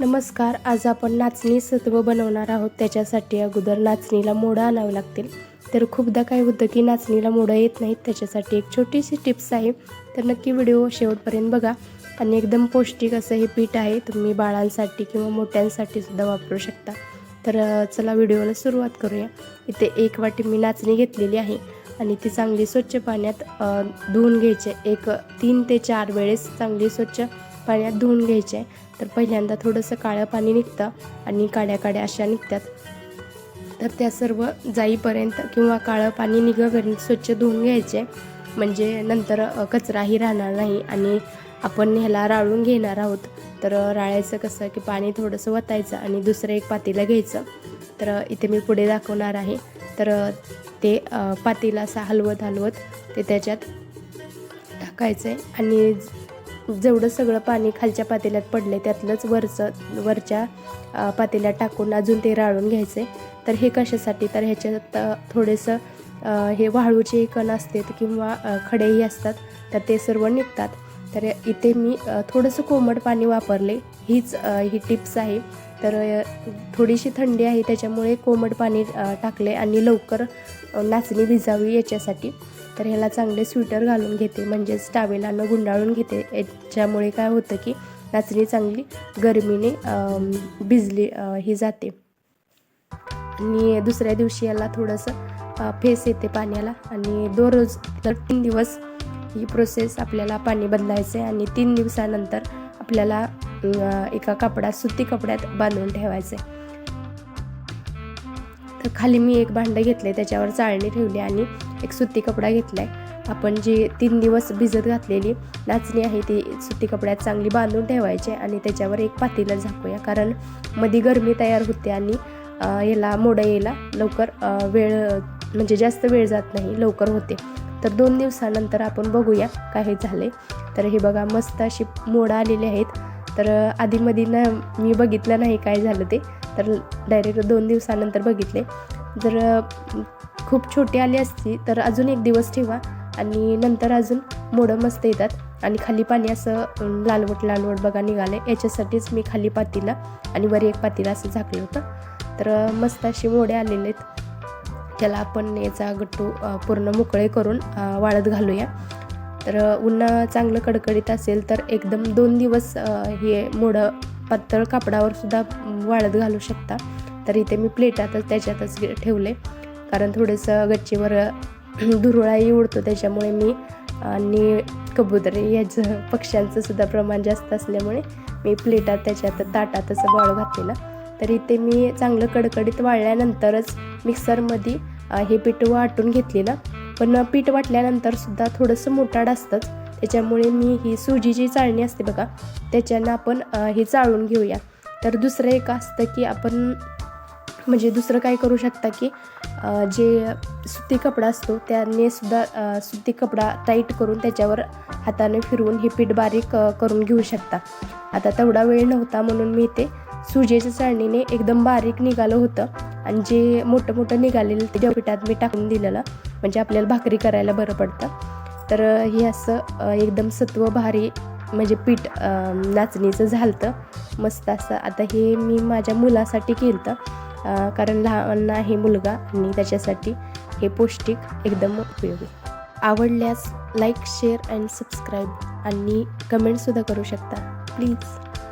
नमस्कार आज आपण नाचणी सत्व बनवणार आहोत. त्याच्यासाठी अगोदर नाचणीला मोडं आणावे लागतील. तर खूपदा काय होतं की नाचणीला मोडं येत नाहीत. त्याच्यासाठी एक छोटीशी टिप्स आहे. तर नक्की व्हिडिओ शेवटपर्यंत बघा. आणि एकदम पौष्टिक असं हे पीठ आहे. तुम्ही बाळांसाठी किंवा मोठ्यांसाठी सुद्धा वापरू शकता. तर चला व्हिडिओला सुरुवात करूया. इथे एक वाटी मी नाचणी घेतलेली आहे. आणि ती चांगली स्वच्छ पाण्यात धुवून घ्यायचे. एक तीन ते चार वेळेस चांगली स्वच्छ पाण्यात धुवून घ्यायचे. आहे तर पहिल्यांदा थोडंसं काळं पाणी निघतं आणि काड्या काड्या अशा निघतात. तर त्या सर्व जाईपर्यंत किंवा काळं पाणी निघापर्यंत स्वच्छ धुवून घ्यायचे. म्हणजे नंतर कचराही राहणार नाही आणि आपण ह्याला राळून घेणार आहोत. तर राळायचं कसं की पाणी थोडंसं वतायचं आणि दुसरं एक पातेलं घ्यायचं. तर इथे मी पुढे दाखवणार आहे. तर ते पातीला पातेलं असं हलवत हलवत ते त्याच्यात टाकायचं आहे आणि जेवढं सगळं पाणी खालच्या पातेल्यात पडले त्यातलंच वरचं वरच्या पातेल्यात टाकून अजून ते राळून घ्यायचे तर हे कशासाठी? तर ह्याच्यात थोडंसं थोडेसं हे वाळूचे कण असतात किंवा खडेही असतात तर ते सर्व निघतात. तर इथे मी थोडंसं कोमट पाणी वापरले हीच ही टिप्स आहे. तर थोडीशी थंडी आहे त्याच्यामुळे कोमट पाणी टाकले आणि लवकर नाचणी भिजावी याच्यासाठी. तर ह्याला चांगले स्वेटर घालून घेते म्हणजेच टावेलानं गुंडाळून घेते. याच्यामुळे काय होतं की नाचणी चांगली गरमीने भिजली ही जाते. आणि दुसऱ्या दिवशी याला थोडंसं फेस येते पाण्याला. आणि दररोज तर तीन दिवस ही प्रोसेस आपल्याला पाणी बदलायचं आहे. आणि तीन दिवसानंतर आपल्याला एका कपड्यात सुती कपड्यात बांधून ठेवायचं आहे. तर खाली मी एक भांडं घेतलं त्याच्यावर चाळणी ठेवली आणि एक सुती कपडा घेतला आहे आपण जी तीन दिवस भिजत घातलेली नाचणी आहे ती सुती कपड्यात चांगली बांधून ठेवायची आणि त्याच्यावर एक पातेलं झाकूया. कारण मध्ये गरमी तयार होते आणि याला मोडं यायला लवकर वेळ म्हणजे जास्त वेळ जात नाही लवकर होते. तर दोन दिवसानंतर आपण बघूया काय हे झाले तर हे बघा मस्त अशी मोडं आलेली आहेत. तर आधीमध्ये ना मी बघितलं नाही काय झालं ते. तर डायरेक्ट दोन दिवसानंतर बघितले. जर खूप छोटी आली असती तर अजून एक दिवस ठेवा आणि नंतर अजून मोडं मस्त येतात. आणि खाली पाणी असं लालवट लालवट बघा निघाले याच्यासाठीच मी खाली पातीला आणि वर एक पातीला असं झाकलं होतं. तर मस्त असे मोडे आलेले आहेत. त्याला आपण याचा गट्टू पूर्ण मोकळे करून वाळत घालूया. तर उन्हा चांगलं कडकडीत असेल तर एकदम दोन दिवस हे मोडं पातळ कापडावर सुद्धा वाळत घालू शकता. तर इथे मी प्लेटातच त्याच्यातच ठेवले. कारण थोडंसं गच्चीवर धुरळाही उडतो त्याच्यामुळे मी आणि कबुतरे याचं पक्ष्यांचं सुद्धा प्रमाण जास्त असल्यामुळे मी प्लेटात त्याच्यात ताटात असं वाळू घातलेलं. तर इथे मी चांगलं कडकडीत वाळल्यानंतरच मिक्सरमध्ये हे पीठ वाटून घेतलेलं. पण पीठ वाटल्यानंतर सुद्धा थोडंसं मोठाड असतंच. त्याच्यामुळे मी ही सुजीची चाळणी असते बघा त्याच्यानं आपण हे चाळून घेऊया. तर दुसरं एक असतं की आपण म्हणजे दुसरं काय करू शकता की जे सुती कपडा असतो त्याने सुद्धा सुती कपडा टाईट करून त्याच्यावर हाताने फिरवून हे पीठ बारीक करून घेऊ शकता. आता तेवढा वेळ नव्हता म्हणून मी ते सुजेच्या चाळणीने एकदम बारीक निघालं होतं आणि जे मोठं मोठं निघालेलं ते त्या पिठात मी टाकून दिलेलं म्हणजे आपल्याला भाकरी करायला बरं पडतं. तर हे असं एकदम सत्व भारी म्हणजे पीठ नाचणीचं नाचणीचं तर मस्त असं. आता हे मी माझ्या मुलासाठी केलं तर कारण लहान आहे मुलगा आणि त्याच्यासाठी हे पौष्टिक एकदम उपयोगी. आवडल्यास लाईक शेअर अँड सबस्क्राईब आणि कमेंटसुद्धा करू शकता. प्लीज.